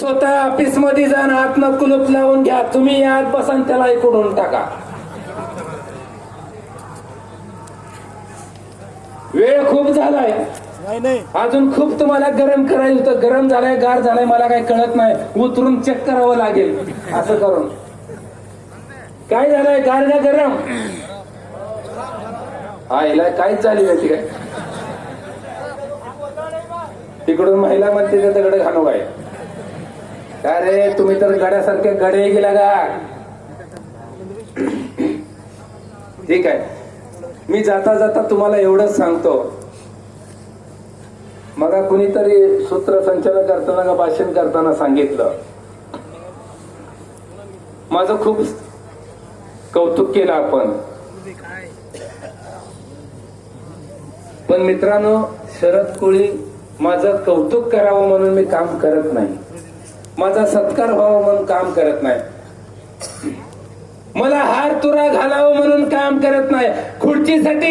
स्वतः ऑफिसमध्ये जाण आतनं कुलूप लावून घ्या. तुम्ही यात बसान त्याला इकडून टाका. वेळ खूप झालाय. नाही नाही. अजून खूप तुम्हाला गरम करायचं होतं. गरम झालाय गार झालाय मला काही कळत नाही. उतरून चेक करावं लागेल. असं करून. काय झालंय? गार का गरम? हा हिला काहीच झाली माहिती काय तिकडून महिला म्हणते ते दगड घालू अरे रे तुम्ही तर गड्यासारखे गडे गेला का ठीक आहे. मी जाता जाता तुम्हाला एवढंच सांगतो. मग कुणीतरी सूत्रसंचालन करताना का भाषण करताना सांगितलं. माझं खूप कौतुक केलं आपण. पण मित्रांनो शरद कोळी माझं कौतुक करावं म्हणून मी काम करत नाही. माझा सत्कार व्हावा म्हणून काम करत नाही. मला हार तुरा घालावं म्हणून काम करत नाही. खुर्चीसाठी